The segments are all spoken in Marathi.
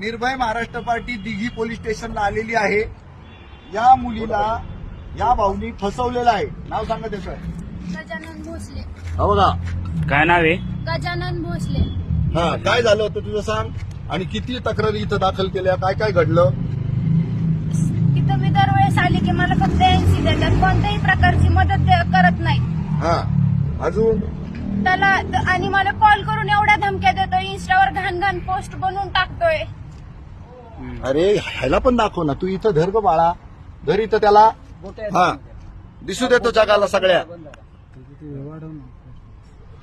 निर्भय महाराष्ट्र पार्टी दिघी पोलीस स्टेशनला आलेली आहे. या मुलीला या भाऊनी फसवलेलं आहे. नाव सांगा त्याचं. गजानन भोसले. हो बघा काय नाव आहे? गजानन भोसले. हा काय झालं होतं तुझं सांग? आणि किती तक्रारी इथं दाखल केल्या? काय काय घडलं? तिथं मी दरवेळेस आली की मला फक्त एनसी देतात. कोणत्याही प्रकारची मदत ते करत नाही. हा. अजून? त्याला आणि मला कॉल करून एवढ्या धमक्या देतो इन्स्टावर घाण घाण पोस्ट बनवून टाकतोय. अरे ह्याला पण दाखव ना. तू इथं धर ग बाळा. धर इथं त्याला. हा. दिसू देतो जगाला सगळ्या.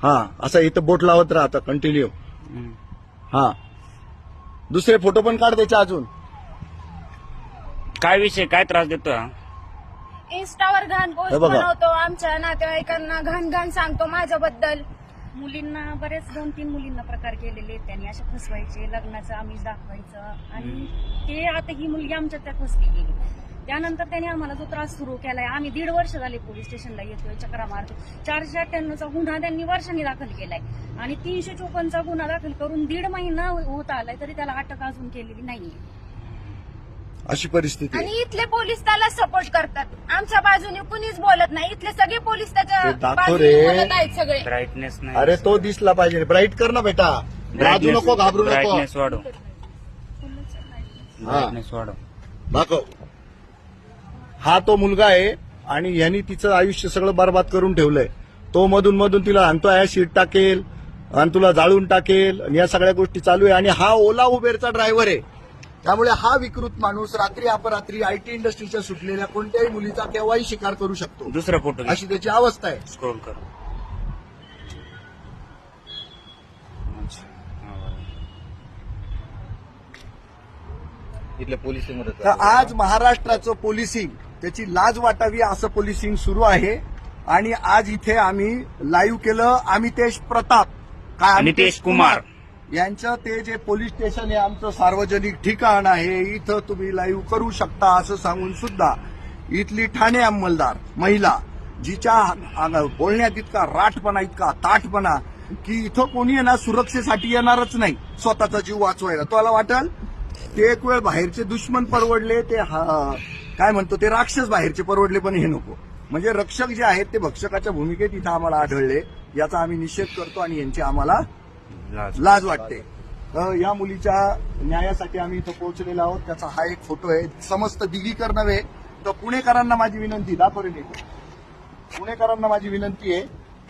हा असं इथं बोट लावत राहतं कंटिन्यू. हा. दुसरे फोटो पण काढ त्याचे अजून. काय विषय काय त्रास देतो हा? इन्स्टावर घाण पोस्ट हे बघा. बनवतो आमच्या नातेवाईकांना घाण घाण सांगतो माझ्याबद्दल. मुलींना बरेच दोन तीन मुलींना प्रकार केलेले आहेत त्यांनी. अशा फसवायचे लग्नाचं आमिष दाखवायचं आणि ते आता ही मुलगी आमच्यात त्यात फसली गेली. त्यानंतर त्यांनी आम्हाला जो त्रास सुरू केलाय आम्ही दीड वर्ष झाले पोलीस स्टेशनला येतोय चक्रा मारतो चारशे अठ्ठ्याण्णवचा गुन्हा त्यांनी वर्षांनी दाखल केलाय. आणि तीनशे चोपन्नचा गुन्हा दाखल करून दीड महिना होत आलाय तरी त्याला अटक अजून केलेली नाहीये. अशी परिस्थिती आहे. आणि इथले पोलीस त्याला सपोर्ट करतात. आमच्या बाजूने कुणीच बोलत नाही. इथले सगळे पोलीस त्याच्या ते दाखव बाजूने रे. बोलत आहेत सगळे. ब्राईटनेस नाही. अरे तो दिसला पाहिजे. ब्राईट कर ना बेटा. राजू नको घाबरू नको. ब्राईटनेस वाढव. हा. ब्राईटनेस वाढव. दाखव. हा तो मुलगा आहे आणि यांनी तिचं आयुष्य सगळं बर्बाद करून ठेवलंय. तो मधून मधून तिला आणतो ऍसिड टाकेल आणि तुला जाळून टाकेल आणि या सगळ्या गोष्टी चालू आहे. आणि हा ओला उबेरचा ड्रायव्हर आहे. त्यामुळे हा विकृत माणूस रात्री अपरात्री आयटी इंडस्ट्रीच्या सुटलेल्या कोणत्याही मुलीचा केव्हाही शिकार करू शकतो दुसरा फोटो अशी त्याची अवस्था आहे स्क्रोल कर अच्छा. हा, बरोबर. इथल्या पोलीस मदत तर आज महाराष्ट्राचं पोलिसिंग त्याची लाज वाटावी असं पोलिसिंग सुरू आहे आणि आज इथे आम्ही लाईव्ह केलं अमितेश प्रताप काय अमितेश कुमार. यांचं ते जे पोलीस स्टेशन आहे आमचं सार्वजनिक ठिकाण आहे इथं तुम्ही लाईव्ह करू शकता असं सांगून सुद्धा इथली ठाणे अंमलदार महिला जिच्या अंग- बोलण्यात इतका राठपणा इतका ताठपणा की इथं कोणी आहे ना सुरक्षेसाठी येणारच नाही. स्वतःचा जीव वाचवायला. तुम्हाला वाटेल? ते एक वेळ बाहेरचे दुश्मन परवडले ते काय म्हणतो ते राक्षस बाहेरचे परवडले पण हे नको. म्हणजे रक्षक जे आहेत ते भक्षकाच्या भूमिकेत इथं आम्हाला आढळले. याचा आम्ही निषेध करतो आणि यांची आम्हाला लाज. लाज वाटते. या मुलीच्या न्यायासाठी आम्ही इथं पोहोचलेलो आहोत. त्याचा हा एक फोटो आहे. समस्त दिगीकर नव्हे तर पुणेकरांना माझी विनंती दाखवून येतो पुणेकरांना माझी विनंती आहे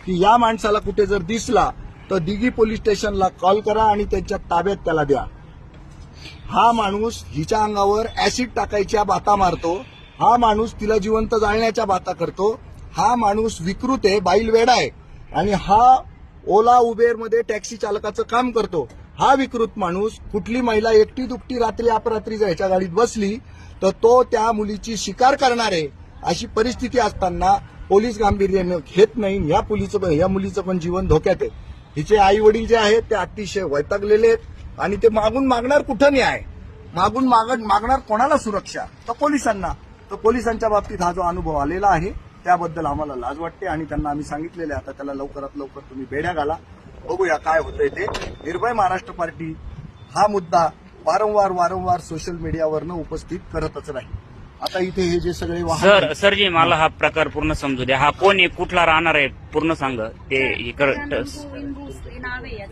की या माणसाला कुठे जर दिसला तर दिघी पोलीस स्टेशनला कॉल करा आणि त्यांच्या ताब्यात त्याला द्या. हा माणूस हिच्या अंगावर ऍसिड टाकायच्या बाता मारतो. हा माणूस तिला जिवंत जाळण्याच्या बाता करतो. हा माणूस विकृत आहे बाईल वेडा आहे. आणि हा ओला उबेरमध्ये टॅक्सी चालकाचं काम करतो. हा विकृत माणूस कुठली महिला एकटी दुपटी रात्री अपरात्री जर ह्याच्या गाडीत बसली तर तो त्या मुलीची शिकार करणार आहे अशी परिस्थिती असताना पोलीस गांभीर्यानं घेत नाही. या मुलीचं या मुलीचं पण जीवन धोक्यात आहे. हिचे आई वडील जे आहेत ते अतिशय वैतागलेले आहेत आणि ते मागून मागणार कुठं न्याय? मागून माग मागणार कोणाला सुरक्षा? तर पोलिसांना. तर पोलिसांच्या बाबतीत हा जो अनुभव आलेला आहे त्याबद्दल आम्हाला लाज वाटते आणि त्यांना आम्ही सांगितलेले आहे, आता त्याला लवकरात लवकर तुम्ही बेड्या घाला. बघूया काय होतंय ते. निर्भय महाराष्ट्र पार्टी हा मुद्दा वारंवार वारंवार सोशल मीडियावरनं उपस्थित करतच राहील. आता इथे हे जे सगळे वाहन सर सरजी मला हा प्रकार पूर्ण समजू द्या. हा कोण आहे? कुठला राहणार आहे? पूर्ण सांग. ते इकडं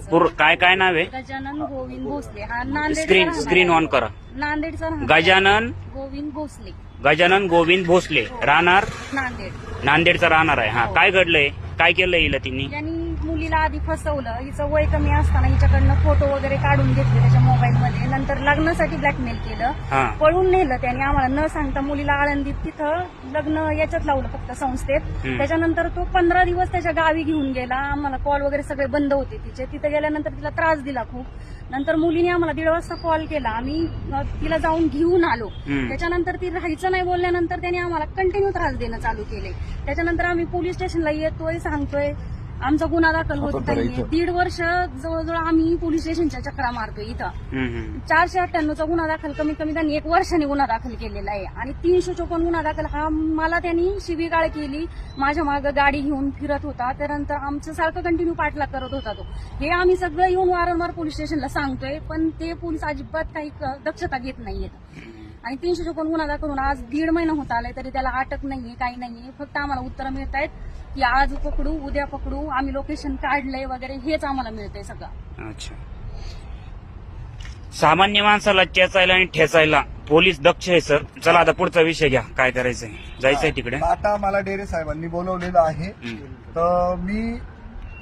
पूर- काय काय नाव आहे? गजानन गोविंद भोसले. हा स्क्रीन स्क्रीन. ऑन करा. नांदेडचा राहणार गजानन गोविंद भोसले. गजानन गोविंद भोसले. राहणार? नांदेड. नांदेडचा राहणार आहे. हा. काय घडलंय? काय केलं हिला तिने? यांनी मुलीला आधी फसवलं हिचं वय कमी असताना हिच्याकडनं फोटो वगैरे काढून घेतले त्याच्या मोबाईलमध्ये नंतर लग्नासाठी ब्लॅकमेल केलं. पळून नेलं त्याने आम्हाला. न सांगता मुलीला आळंदीत तिथं लग्न याच्यात लावलं फक्त संस्थेत. त्याच्यानंतर तो पंधरा दिवस त्याच्या गावी घेऊन गेला. आम्हाला कॉल वगैरे सगळे बंद होते तिचे. तिथे गेल्यानंतर तिला त्रास दिला खूप. नंतर मुलीने आम्हाला दीड वाजता कॉल केला. आम्ही तिला जाऊन घेऊन आलो. त्याच्यानंतर ती राहायचं नाही बोलल्यानंतर त्याने आम्हाला कंटिन्यू त्रास देणं चालू केले. त्याच्यानंतर आम्ही पोलीस स्टेशनला येतोय सांगतोय आमचा गुन्हा दाखल होत आता तर नाहीये इथं- दीड वर्ष जवळजवळ आम्ही पोलीस स्टेशनच्या चक्रा मारतोय इथं. हम्म. चारशे अठ्ठ्याण्णवचा गुन्हा दाखल कमीत कमी त्यांनी एक वर्षाने गुन्हा दाखल केलेला आहे. आणि तीनशे चोपन्न गुन्हा दाखल हा मला त्यांनी शिवीगाळ केली. माझ्या मागं गाडी घेऊन फिरत होता. त्यानंतर आमचं सारखं कंटिन्यू पाठलाग करत होता तो. हे आम्ही सगळं येऊन वारंवार पोलीस स्टेशनला सांगतोय पण ते पोलीस अजिबात काही क- दक्षता घेत नाहीयेत. आणि तीनशे चोपन्न गुन्हा दाखल होऊन आज दीड महिना होत आलाय तरी त्याला अटक नाहीये काही नाहीये. फक्त आम्हाला उत्तरं मिळत आहेत की आज पकडू उद्या पकडू आम्ही लोकेशन काढलंय वगैरे हेच आम्हाला मिळतंय सगळं. अच्छा. सामान्य चेचायला आणि ठेचायला पोलीस दक्ष आहे सर. चला आता पुढचा विषय घ्या काय करायचंय. जायचंय तिकडे. आता मला डेरे साहेबांनी बोलवलेलं आहे. तर मी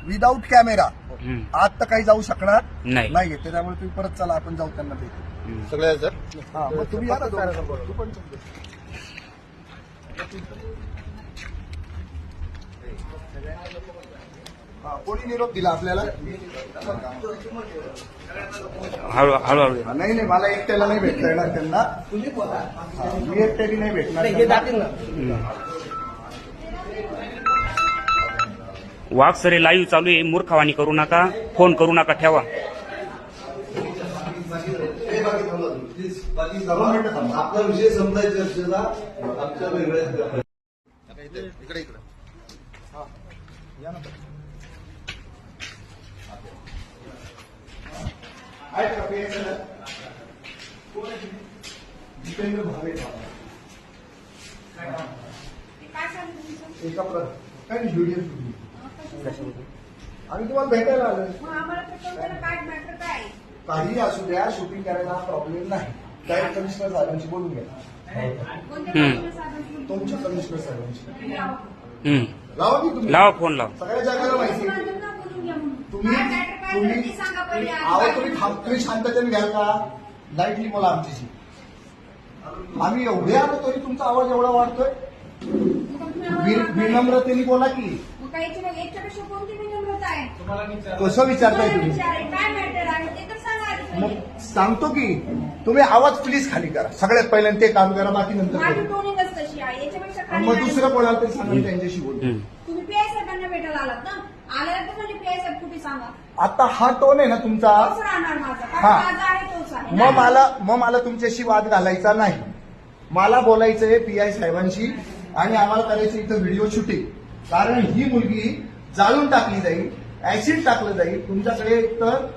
विदाऊट कॅमेरा. आत तर काही जाऊ शकणार नाही. नाहीये त्याच्यामुळे तुम्ही परत चला आपण जाऊ त्यांना भेटू. हम्म. सगळे सर? हा मग तुम्ही. तू पण. हा, कोणी निरोप दिला आपल्याला? हा, नाही नाही मला एकट्याला नाही भेटता येणार त्यांना. हा, मी एकट्याने नाही भेटणार वाघ सरे लाईव्ह चालू आहे. मूर्खावानी करू नका. फोन करू नका ठेवा. आपला विषय समजाय चर्चेला आमच्या वेगळ्या इकडे इकडे. आहेत का PSL? जितेंद्र भावे एका प्र काय व्हिडिओ आम्ही तुम्हाला भेटायला आलोय. काही असू द्या शूटिंग करायला प्रॉब्लेम नाही. डायरेक्ट कमिशनर साहेबांशी बोलून घ्या. हम्म. तुमच्या कमिशनर साहेबांशी. हम्म. लावा की तुम्ही. लावा फोन लावा. सगळ्या जगाला माहिती आहे. तुम्ही तुम्ही तुम्ही आहो तुम्ही थांब तुम्ही शांततेने घ्याल का? लाईटली बोला आमच्याशी. आम्ही एवढे आलो तरी तुमचा आवाज एवढा वाढतोय. विनम्रतेने बोला की. कसं विचारताय तुम्ही? मग सांगतो की तुम्ही आवाज प्लीज खाली करा. सगळ्यात पहिल्यांदा ते काम करा बाकी नंतर माझी करू. टोनिंगच तशी आहे याच्यापेक्षा खाली मग नाही. दुसरं कोणाला तरी सांगा मी त्यांच्याशी बोलतो. तुम्ही पीआय साहेबांना भेटायला आलात ना? आल्यानंतर म्हणजे पीआय साहेब कुठे सांगा? आता हा टोन आहे ना तुमचा. तोच राहणार माझा. कारण हा. माझा आहे तोच आहे. मग मला मग मला तुमच्याशी वाद घालायचा नाही. मला बोलायचं आहे पी आय साहेबांशी आणि आम्हाला करायचं इथं व्हिडिओ शूटिंग कारण ही मुलगी जाळून टाकली जाईल ऍसिड टाकलं जाईल. तुमच्याकडे तर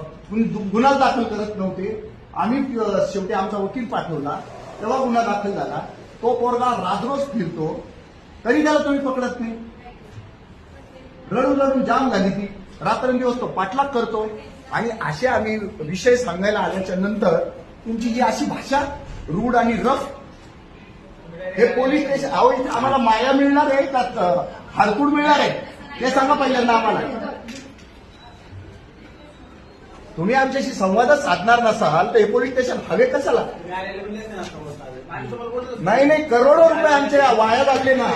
तुम्ही दु- गुन्हा दाखल करत नव्हते. आम्ही शेवटी आमचा वकील पाठवला. तेव्हा गुन्हा दाखल झाला. तो पोरगा राजरोज फिरतो. तरी त्याला तुम्ही पकडत नाही. रडून रडून जाम झाली ती. रात्रंदिवस तो पाठलाग करतो. आणि असे आम्ही विषय सांगायला आल्याच्यानंतर तुमची ही अशी भाषा रूढ आणि रफ हे पोलीस स्टेशन अहो इथे आम्हाला माया मिळणार आहे का हरकूड हारकूड मिळणार आहे. हे सांगा पहिल्यांदा आम्हाला. तुम्ही आमच्याशी संवादच साधणार नसाल तर हे पोलीस स्टेशन हवे कशाला? नाही नाही करोडो रुपये आमचे वाया लागले ना.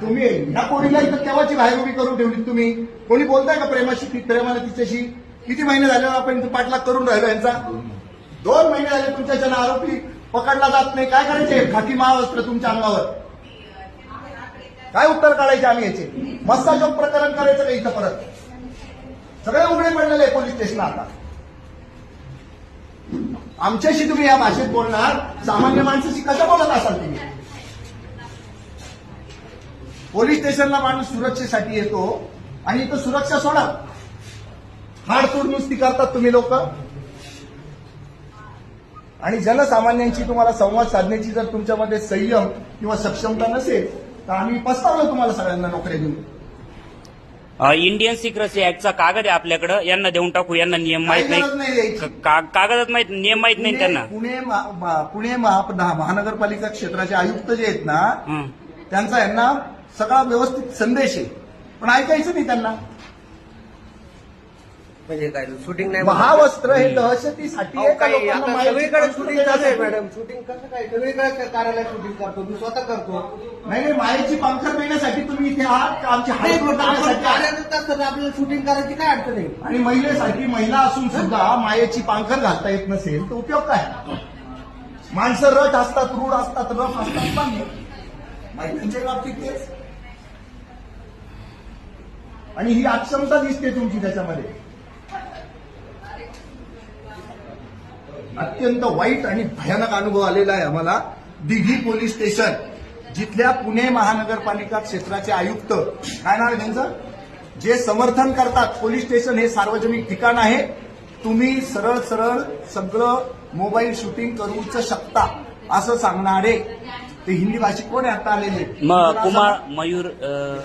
तुम्ही ह्या पोरीला इथं केव्हाची बाहेर उभी करून ठेवली तुम्ही? कोणी बोलताय का प्रेमाशी ती- तिच्याशी? किती महिने झाले आपण पाठलाग करून राहिलो यांचा? दोन महिने झाले तुमच्या आरोपी पकडला जात नाही. काय करायचे? खाकी महावस्त्र तुमच्या अंगावर. काय उत्तर काढायचे आम्ही याचे? मस्ताजोग प्रकरण करायचं का इथं परत? सगळे उघडे पडलेले आहे पोलीस स्टेशन आता. आमच्याशी तुम्ही या भाषेत बोलणार. सामान्य माणसाशी कसं बोलत असाल तुम्ही? पोलीस स्टेशनला माणूस सुरक्षेसाठी येतो आणि इथं सुरक्षा सोडा. हाडतोड नुसती करतात तुम्ही लोक. आणि जनसामान्यांची तुम्हाला संवाद साधण्याची जर तुमच्यामध्ये संयम किंवा सक्षमता नसेल तर आम्ही पस्तावलं तुम्हाला सगळ्यांना नोकऱ्या देऊन. इंडियन सिक्रेसी ऍक्टचा कागद आहे आपल्याकडं. यांना देऊन टाकू यांना नियम माहीत नाही. नाही द्यायची. क- का- कागदात माहीत नियम माहीत नाही त्यांना. पुणे पुणे महा- महानगरपालिका क्षेत्राचे आयुक्त जे आहेत ना. त्यांचा यांना सगळा व्यवस्थित संदेश आहे. पण ऐकायचं नाही त्यांना. म्हणजे काय शूटिंग नाही महावस्त्र हे दहशतीसाठी आहे अहो, का काही लोकांना आता माहिती सगळीकडे करून शूटिंग चालू आहे देण्यासाठी? मॅडम शूटिंग कसं काय? सगळीकडे कार्यालयात शूटिंग करतो मी स्वतः करतो. नाही नाही मायेची पांखर देण्यासाठी तुम्ही इथे आहात का? आमची आहात? कार्यालयात असताना आपल्याला शूटिंग करायची काय अडचण आहे? आणि महिलेसाठी महिला असून सुद्धा मायेची पांखर घालता येत नसेल तर उपयोग काय? माणसं रट असतात रूढ असतात रफ असतात पण महिलांच्या बाबतीत तेच. आणि ही अक्षमता दिसते तुमची त्याच्यामध्ये. अत्यंत वाईट आणि भयानक अनुभव आलेला आहे आम्हाला. दिघी पोलीस स्टेशन जिथल्या पुणे महानगरपालिका क्षेत्राचे आयुक्त काय नाव आहे त्यांचं? जे समर्थन करतात पोलीस स्टेशन हे सार्वजनिक ठिकाण आहे. तुम्ही सरळ सरळ सगळं मोबाईल शूटिंग करूच शकता असं सांगणारे ते हिंदी भाषिक कोण आहे? आता आलेले. कुमार मयूर अं?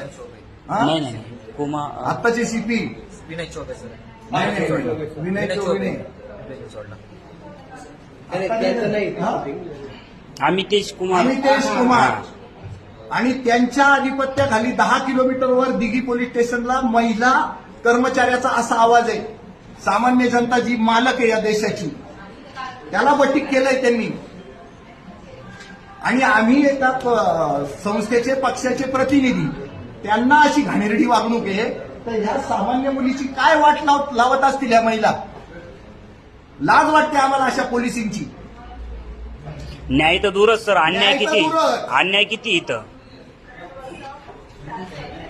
नाही नाही. कुमार आत्ताचे सीपी विनय चौबे सर. नाही नाही. विनय चौगुले सोडला त्याने- त्याचं नाही हा? अमितेश कुमार. अमितेश कुमार. आणि त्यांच्या आधिपत्याखाली दहा किलोमीटरवर दिघी पोलीस स्टेशनला महिला कर्मचाऱ्याचा असा आवाज आहे. सामान्य जनता जी मालक आहे या देशाची. त्याला बटीक केलंय त्यांनी. आणि आम्ही एका संस्थेचे पक्षाचे प्रतिनिधी. त्यांना अशी घाणेरडी वागणूक आहे. तर ह्या सामान्य मुलीची काय वाट लाव- लावत असतील या महिला? लाज वाटते आम्हाला अशा पोलिसींची न्याय तर दूरच सर. अन्याय न्याय तर किती? दूरच. अन्याय किती इथं?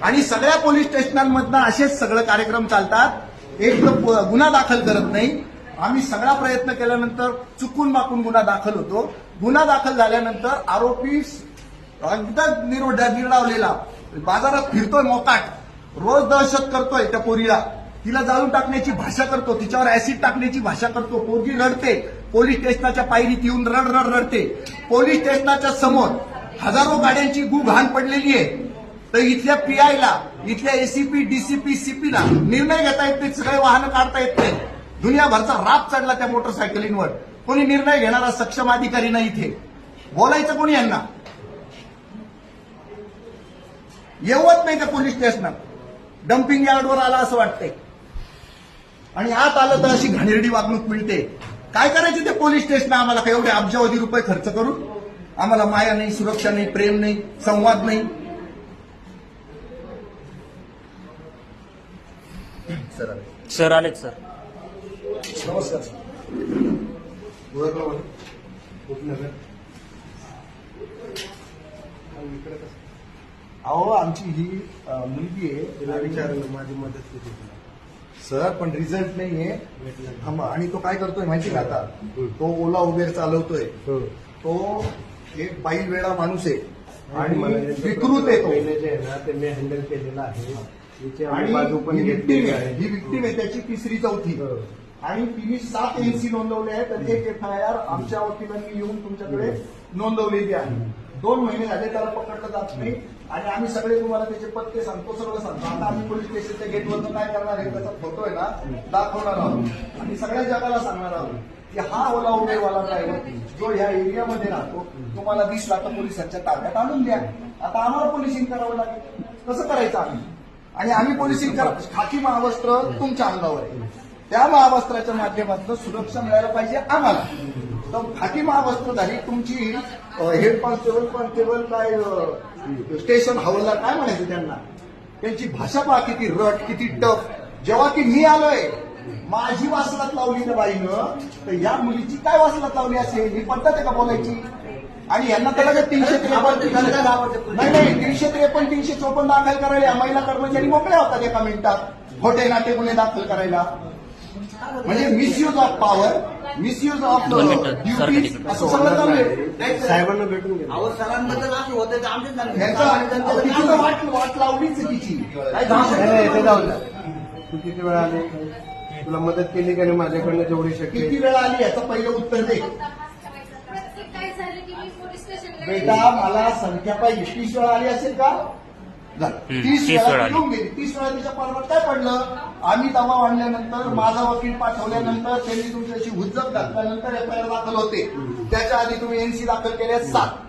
आणि सगळ्या पोलीस स्टेशनांमधनं असेच सगळे कार्यक्रम चालतात. एक तर प- गुन्हा दाखल करत नाही. आम्ही सगळा प्रयत्न केल्यानंतर चुकून माकून गुन्हा दाखल होतो. गुन्हा दाखल झाल्यानंतर आरोपी एकदम निरोड निर्डावलेला बाजारात फिरतोय मोकाट. रोज दहशत करतोय त्या पोरीला. तिला जाळून टाकण्याची भाषा करतो तिच्यावर ऍसिड टाकण्याची भाषा करतो. पोरगी रडते पोलीस स्टेशनाच्या पायरीत येऊन रड रड रडते. पोलीस स्टेशनाच्या समोर हजारो गाड्यांची गू घाण पडलेली आहे. तर इथल्या पीआयला इथल्या एसीपी डीसीपी सीपीला निर्णय घेता येत नाही सगळे वाहनं काढता येत नाही. दुनियाभरचा राप चढला त्या मोटरसायकलींवर. कोणी निर्णय घेणारा सक्षम अधिकारी नाही इथे. बोलायचं कोणी यांना? येवत नाही त्या पोलीस स्टेशनात? डम्पिंग यार्डवर आला असं वाटतंय. आणि आत आलं तर अशी घाणेरडी वागणूक मिळते. काय करायचे ते पोलीस स्टेशन आम्हाला काय एवढे अब्जावधी रुपये खर्च करून? आम्हाला माया नाही सुरक्षा नाही प्रेम नाही संवाद नाही. सर सर आलेत सर. नमस्कार ओळखलं मला उपनगर अहो आमची ही मुलगी तिला आहे विचारलं माझी मदत किती तुला सर पण रिझल्ट नाहीये. थांबा आणि तो काय करतोय माहिती का आता? तो ओला उबेर चालवतोय. हो. तो एक बाईल वेळा माणूस आहे. आणि विकृत आहे तो. जे आहे ना ते मी हँडल केलेलं आहे. आम्ही आणि बाजू पण ही घेतलेली आहे. आहे. ही विक्टीम आहे त्याची तिसरी चौथी. हो. आणि तिने सात एनसी नोंदवले आहेत तर एक एफ आय आर आमच्या वकिलांनी येऊन तुमच्याकडे नोंदवलेली आहे. दोन महिने झाले त्याला पकडलं जात नाही. आणि आम्ही सगळे तुम्हाला त्याचे पत्ते सांगतो सगळं सांगतो. आता आम्ही पोलीस स्टेशनच्या गेटवर काय करणार आहे त्याचा फोटो आहे ना दाखवणार आहोत. आणि सगळ्या जगाला सांगणार आहोत की हा ओला उबेरवाला ड्रायव्हर जो ह्या एरियामध्ये राहतो तुम्हाला दिसला तर पोलिसांच्या ताब्यात आणून द्या. आता आम्हाला पोलिसिंग करावं लागेल. कसं करायचं आम्ही? आणि आम्ही पोलिसिंग करा. खाकी महावस्त्र तुमच्या अंगावर आहे. त्या महावस्त्राच्या माध्यमातून सुरक्षा मिळायला पाहिजे आम्हाला. तर खाकी महावस्त्रधारी तुमची हेड कॉन्स्टेबल कॉन्स्टेबल काय स्टेशन हवलदार काय म्हणायचं त्यांना? त्यांची भाषा पहा किती रट किती टफ. जेव्हा की मी आलोय माझी वासलात लावली त्या बाईनं तर या मुलीची काय वासलात लावली असेल? ही पद्धत आहे का बोलायची? आणि यांना तर लगेच तीनशे त्रेपन्न नाही नाही तीनशे त्रेपन्न तीनशे चोपन्न दाखल करायला महिला कर्मचारी मोकळ्या होतात एका मिनिटात. खोटे नाटे गुन्हे दाखल करायला. म्हणजे misuse of power misuse of तिकडं. असं सगळं चालू आहे साहेबांना भेटून अहो सरांबद्दल असे होते तर वाट वाट लावलीच तिची. काय ते किती वेळा आले? तुला मदत केली का नाही माझ्याकडनं जेवढी शक्य किती? वेळा आली याचं पहिलं उत्तर दे. प्रत्येक काय झालं की मी पोलीस स्टेशनला बेटा मला संख्या पाहिजे तीस वेळा आली असेल का? झालं. तीस वेळा येऊन गेली तीस वेळा तिच्या पारवर काय पडलं? आम्ही दबाव आणल्यानंतर माझा वकील पाठवल्यानंतर त्यांनी तुमच्याशी हुज्जत घातल्यानंतर एफ आय आर दाखल होते. त्याच्या आधी तुम्ही एनसी दाखल केल्या सात.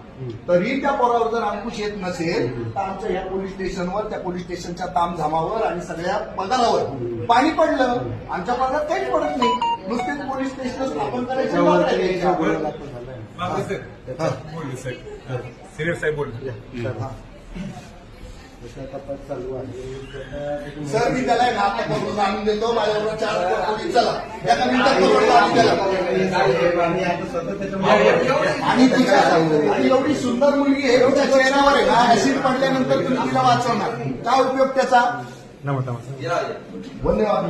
तरी त्या पोरावर जर अंकुश येत नसेल तर आमच्या ह्या पोलीस स्टेशनवर त्या पोलीस स्टेशनच्या तामझामावर आणि सगळ्या पगारावर पाणी पडलं. आमच्या पगारात काहीच पडत नाही. नुसतेच पोलीस स्टेशन स्थापन करायचे. सिनियर साहेब बोलले सर मी त्याला करून आणून देतो. माझ्याबरोबर चार पोलीस चला. त्याला. आणि आणि एवढी सुंदर मुलगी चेहऱ्यावर आहे ना ऍसिड पडल्यानंतर तुम्ही तिला वाचवणार. काय उपयोग त्याचा. धन्यवाद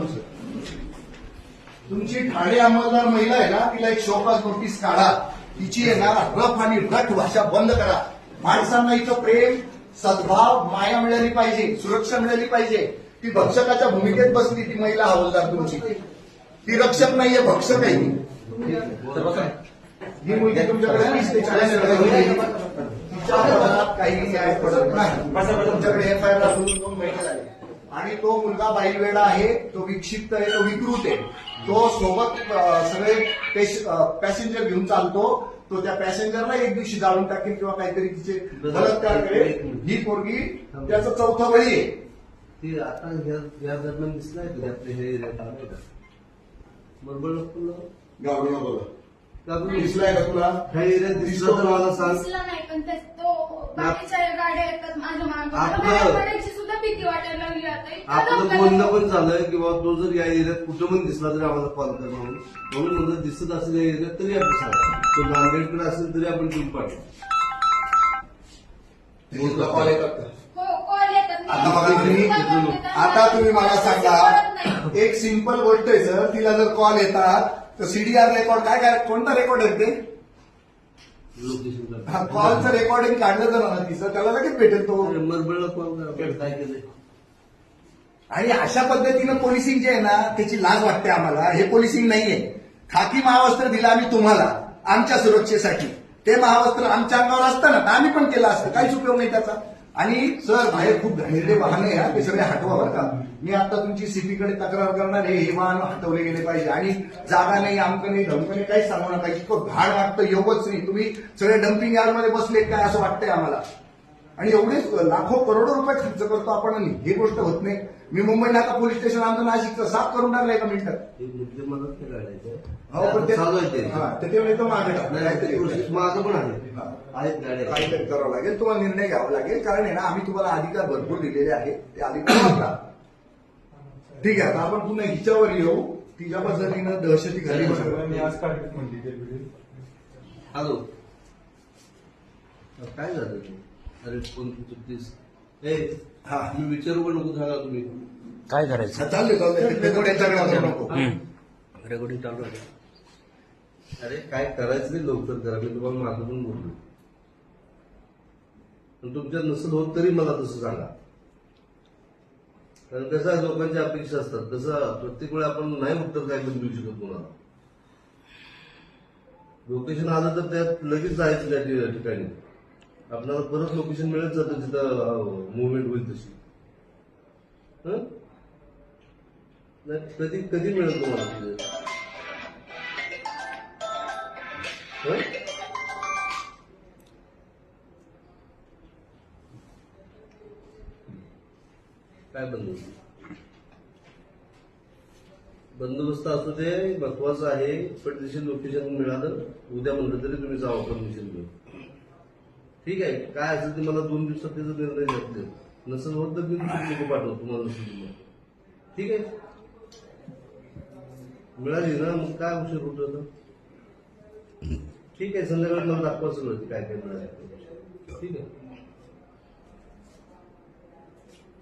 तुमची ठाणे अंमलदार महिला आहे ना तिला एक शोकास नोटीस काढा. तिची ना रफ आणि रट भाषा बंद करा. माणसांना इथं प्रेम सद्भाव माया मिळाली पाहिजे सुरक्षा मिळाली पाहिजे. ती भक्षकाच्या भूमिकेत बसली ती महिला हवालदार तुमची. ती रक्षक नाहीये भक्षक आहे ही मुलगी तुमच्याकडे तिच्या काही न्याय पडत नाही. तुमच्याकडे एफ आय आर असून दोन महिने झाले आणि तो मुलगा बाईलवेडा आहे तो विक्षिप्त आहे तो विकृत आहे. तो सोबत सगळे पॅसेंजर घेऊन चालतो. तो त्या पॅसेंजरला एक दिवशी जाळून टाकेल किंवा काहीतरी तिचे बलात्कार करेल. ही पोरगी त्याचं चौथा बळी आहे. ती आता या या दरम्यान दिसलाय आपले हे बरोबर गावडू नको का तुम्ही दिसलाय का तुला? ह्या एरियात दिसलं तर मला सांग. दिसला नाही पण ते- तो बाकीच्या गाड्या येतात माझ्या मागे. मला आपलं- बाहेर पडायची सुद्धा भीती वाटायला लागली आता. इतका आपलं धोका बोलणं. पण झालं की बाबा तो जर या एरियात कुठं पण दिसला तरी आम्हाला कॉल कर म्हणून. म्हणून म्हणलं दिसत असेल या एरियात तरी आपण सांगा. तो नांदेडकडे असेल तरी आपण टीम पाठवू. तुला कॉल येतात. का हो कॉल येतात. आता बघा तुम्ही सुद्धा कॉल येतात. आता तुम्ही मला कळत सांगा. नाही. एक सिंपल गोष्ट आहे सर तिला जर कॉल येतात तर सीडीआर रेकॉर्ड काय काय कोणता रेकॉर्ड आहे ते? हा कॉलचं रेकॉर्डिंग काढलं जर ना तिचं. त्याला लगेच भेटेल तो. कॉल काय आणि अशा पद्धतीनं पोलिसिंग जे आहे ना त्याची लाज वाटते आम्हाला. हे पोलिसिंग नाहीये. खाकी महावस्त्र दिलं आम्ही तुम्हाला आमच्या सुरक्षेसाठी. ते महावस्त्र आमच्या अंगावर असतं ना तर आम्ही पण केलं असतं. काहीच उपयोग नाही त्याचा. आणि सर बाहेर खूप घाणेरडे वाहन आहे हा, ते सगळे हटवा बरं का. मी आता तुमची सीपीकडे तक्रार करणार आहे हे वाहन हटवले गेले पाहिजे. आणि जागा नाही आमकं नाही धमकं नाही काहीच सांगू नका. इतकं घाण वाटतं एवढंच नाही. तुम्ही सगळे डम्पिंग यार्डमध्ये बसले काय असं वाटतंय आम्हाला? आणि एवढे लाखो करोडो रुपये खर्च करतो आपण आणि ही गोष्ट होत नाही. मी मुंबई नाका पोलीस स्टेशन आमचं नाशिकचं साफ करून टाकलं एका मिनिटात. हो पण ते चालू आहे ते. हा, तर ते म्हणतो मागे टाक. नाही, काहीतरी माझं पण आहे. हा. आहेत गाड्या काहीतरी करावं लागेल तुम्हाला निर्णय घ्यावा लागेल. कारण आहे ना आम्ही तुम्हाला अधिकार भरपूर दिलेले आहे ते अधिकार वापरा ठीक आहे आता आपण पुन्हा हिच्यावर येऊ. तिच्या पद्धतीनं दहशती घाली हॅलो. काय झालं ते? अरे फोन चुकतीस ए हा. तुम्ही विचारू पण नको सांगा तुम्ही. काय करायचं? चालले. रेकॉर्डिंग चालू आहे अरे काय करायचं नाही लवकर? करा मी तुम्हाला माझं पण बोललो. पण तुमच्यात नसेल होत तरी मला तसं सांगा. कारण कसं आहे लोकांच्या अपेक्षा असतात. तसं प्रत्येक वेळा आपण नाही उत्तर काय पण देऊ शकत कोणाला. लोकेशन आलं तर त्यात लगेच जायचं त्या ठिकाणी. आपल्याला परत लोकेशन मिळत जातं जिथं मुवमेंट होईल तशी. नाही, कधी कधी मिळेल तुम्हाला तिथे? काय बंदोबस्त? बंदोबस्त असू दे महत्वाचं आहे पण तिथे लोकेशन मिळालं उद्या म्हणलं तरी तुम्ही जावा परमिशन घेऊन. ठीक आहे. काय असेल ते मला दोन दिवसात त्याचा निर्णय घेतले नसेल होत तर मी दुसरी लोक पाठवतो तुम्हाला नसेल ठीक आहे? मिळाली ना? मग काय उशीर होतो आता? ठीक आहे. संध्याकाळी मला दाखवा सगळं काय काय मिळालं ठीक आहे?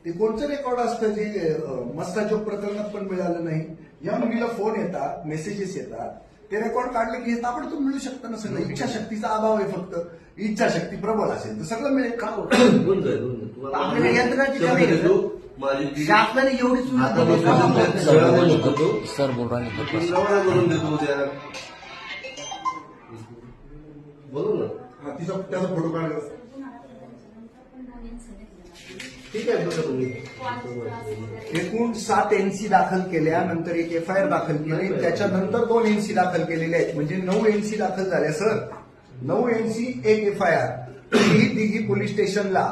ते कोणतं रेकॉर्ड असतं जे अं, प्रकरणात पण मिळालं नाही. या मुलीला फोन येतात मेसेजेस येतात. ते रेकॉर्ड काढले की हे ताबडतोब मिळू शकतं ना सगळं. इच्छाशक्तीचा अभाव आहे फक्त. इच्छाशक्ती प्रबळ असेल तर सगळं मिळेल. का होऊन जाईल होऊन जाईल तुम्हाला आपल्याला यंत्रणाची शब्द कमी आहे, देतो. माझी टीम- शासनाने एवढी सुविधा आता दिली. बसून तुमच्या सगळ्यांना बोलतो. सर बोल है करून देतो उद्या. बोलू ना. हा, तिचा त्याचा फोटो काढला ठीक आहे बघा तुम्ही एकूण सात एनसी दाखल केल्या नंतर एक एफ आय आर दाखल केली त्याच्यानंतर दोन एनसी दाखल केलेल्या आहेत. म्हणजे नऊ एनसी दाखल झाल्या सर. नऊ एनसी एक एफ आय आर ही दिघी पोलीस स्टेशनला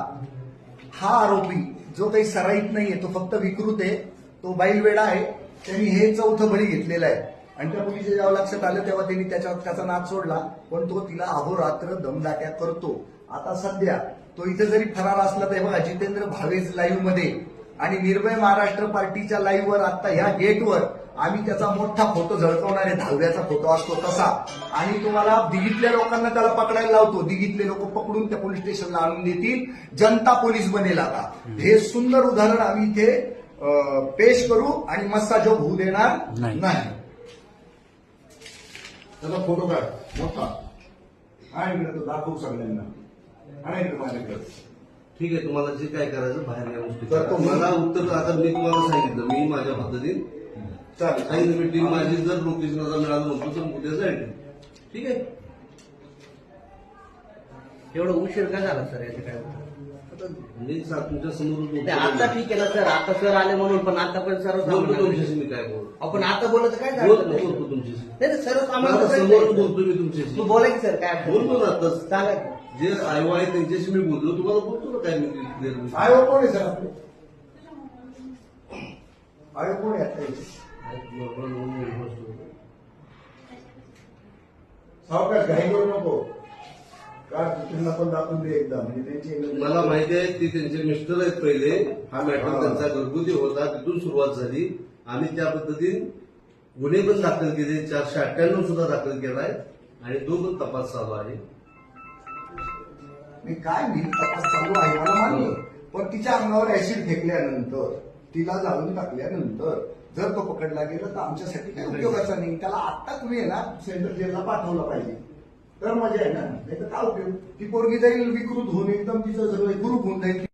हा आरोपी जो काही सराईत नाहीये तो फक्त विकृत आहे तो बैलवेडा आहे त्यांनी हे चौथं बळी घेतलेलं आहे. आणि त्या मुलीच्या जेव्हा लक्षात आलं तेव्हा त्यांनी त्याच्या त्याचा नाद सोडला पण तो तिला अहोरात्र दमदाट्या करतो. आता सध्या तो इथे जरी फरार असला तर बघा जितेंद्र भावेज लाईव्हमध्ये आणि निर्भय महाराष्ट्र पार्टीच्या लाईव्ह वर आता ह्या गेटवर आम्ही त्याचा मोठा फोटो झळकवणार आहे. दहाव्याचा फोटो असतो तसा. आणि तुम्हाला दिघीतल्या लोकांना त्याला पकडायला लावतो. दिघीतले लोक पकडून त्या पोलीस स्टेशनला आणून देतील. जनता पोलीस बनेल आता. हे सुंदर उदाहरण आम्ही इथे पेश करू आणि मस्साजोग होऊ देणार नाही. त्याचा फोटो काढ. मोठा. आणि इकडे तो दाखवू सगळ्यांना. माझ्याकडे ठीक आहे तुम्हाला जे काय करायचं बाहेर या गोष्टी तर करा. तो- मला उत्तर आता मी तुम्हाला सांगितलं मी माझ्या पद्धतीने चालेल. सांगितलं मी टीम माझी जर लोकेशनला मिळालं म्हणतो तर उद्या जाईल? ठीक आहे? एवढं उशीर का झाला सर याचं काय? आता मी सा- तुमच्यासमोर ते आता ठीक आहे ना सर आता सर आले म्हणून पण आता पण सर्व बोलतो तुमच्याशी मी काय बोलतो. आपण आता बोलत काय बोलतो झालं? नाही बोलतो तुमच्याशी. नाही, सर्व आता सामान समोर बोलतो मी तुमच्याशी. तू बोला की सर काय बोलतो ना नाही. आता की. जे आयो आहे त्यांच्याशी मी बोललो तुम्हाला बोलतो ना काय मी. आयोग कोण आहे सर आपले? आयोग कोण आहे. सावकाश घाई करू नको. का पण दाखवून दे एकदा म्हणजे त्यांची मला माहिती आहे की त्यांचे मिस्टर आहेत पहिले. हा मॅटर. त्यांचा घरगुती होता तिथून सुरुवात झाली. आम्ही त्या पद्धतीने गुन्हे पण दाखल केले. चारशे अठ्ठ्याण्णव सुद्धा दाखल केलाय. आणि तो पण तपास चालू आहे. मी काय मी तपास चालू आहे मला मान्य पण तिच्या अंगावर ऍसिड फेकल्यानंतर तिला जाळून टाकल्यानंतर जर तो पकडला गेला तर आमच्यासाठी काही उपयोगाचा नाही. त्याला आत्ता तुम्ही आहे ना सेंट्रल जेलला पाठवलं पाहिजे. तर मजा आहे ना नाही तर काय उपयोग? ती पोरगी जाईल विकृत होऊन एकदम तिचं सगळं ग्रुप होऊन जाईल.